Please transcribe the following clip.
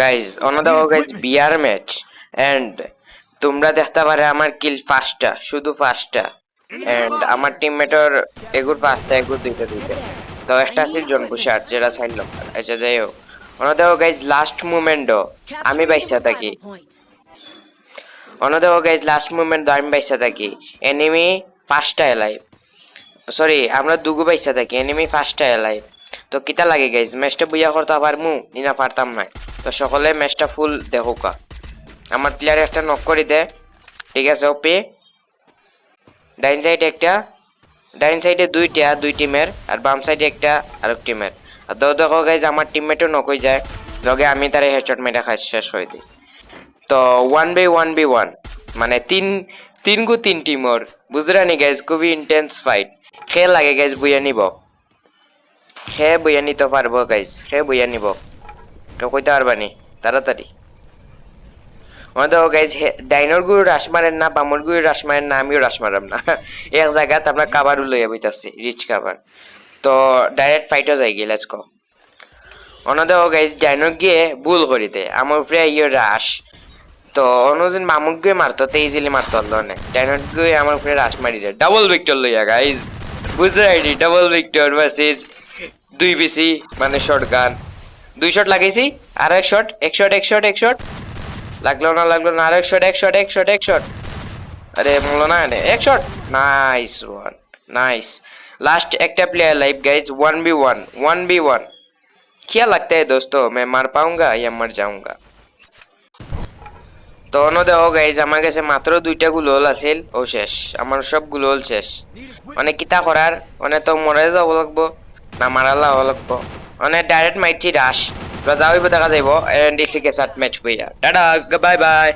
Guys অনাদা guys beer match and তোমরা দেখতে পারে আমার কিল পাঁচটা শুধু পাঁচটা। এন্ড আমার টিমমেটর এগুর পাঁচটা এগুর দুইটা দুইটা। তো একটা আছে জন বুশার যেটা সাইন নম্বর আচ্ছা যাই হোক। অনাদা গাইজ লাস্ট মুমেন্টও আমি বাইসা থাকি। অনাদা গাইজ লাস্ট মুমেন্ট আমি বাইসা থাকি। এনিমি পাঁচটা এলাই। সরি আমরা দুগু বাইসা থাকি। এনিমি পাঁচটা এলাই। তো কিতা লাগে গাইজ ম্যাচটা বুঝা করতে পারমু? নিনা পারতাম না তো সকলে ম্যাচটা ফুল দেখুকা। আমার প্লেয়ার একটা নক করে দে। ঠিক আছে ওপি ডাইন সাইডে একটা ডাইন সাইডে দুইটা, দুই টিমের আর বাম সাইডে একটা আরেক টিমের আর দাও দেখো গাইজ আমার টিমমেটও নক হয়ে যায়। লগে আমি তার হেডশট মেরে খাই, শেষ করে দিই তো one by one B one মানে তিন তিন গু তিন টিমর বুঝরা নি গাইজ খুবই ইন্টেন্স ফাইট খে লাগে গাইজ বুঝে নিব। খে বুঝে নিতে পারব গাইজ খে বুঝে নিব। কেউ কইতে পারবানি তাড়াতাড়ি। আমাদের গাইজ ডাইনোর গুরু রাস মারেন না বামর গুরু রাস মারেন না, আমিও রাস মারাম না। এক জায়গাত আমরা কাবারও লইয়া বইতাছি রিচ কাবার তো ডাইরেক্ট ফাইটও যাই গিয়ে লেটস গো অনাদে গাইজ ডাইনোর গিয়ে ভুল করিতে আমার উপরে ইয়ে রাস তো অনুদিন মামুক গিয়ে মারতো তো ইজিলি মারতো অল্লনে ডাইনোর গিয়ে আমার উপরে রাস মারি দেয় ডাবল ভিক্টর লইয়া গাইজ বুঝতে আইডি ডাবল ভিক্টর ভার্সেস দুই বিসি মানে শর্ট গান দুই শট লাগাইছি আর এক শট এক শট এক শট এক শট লাগলো না লাগলো না আর এক শট এক শট এক শট এক শট अरे बोलो ना ने एक shot nice one nice last एक्टा player life guys one B one one B one क्या लगता है दोस्तों मैं मार पाऊंगा या मर जाऊंगा তো অন্য দেখো গাইজ আমার কাছে মাত্র দুইটা গুলোল আছিল ও শেষ আমার সব গুলোল শেষ মানে কিতা করার মানে তো মরে যাব লাগবো না মারালা হওয়া লাগবো মানে ডাইরেক্ট মাইছি রাস যাওয়াইব দেখা যাইব এন্ড ইসিকে সাথ ম্যাচ বইয়া টাটা বাই বাই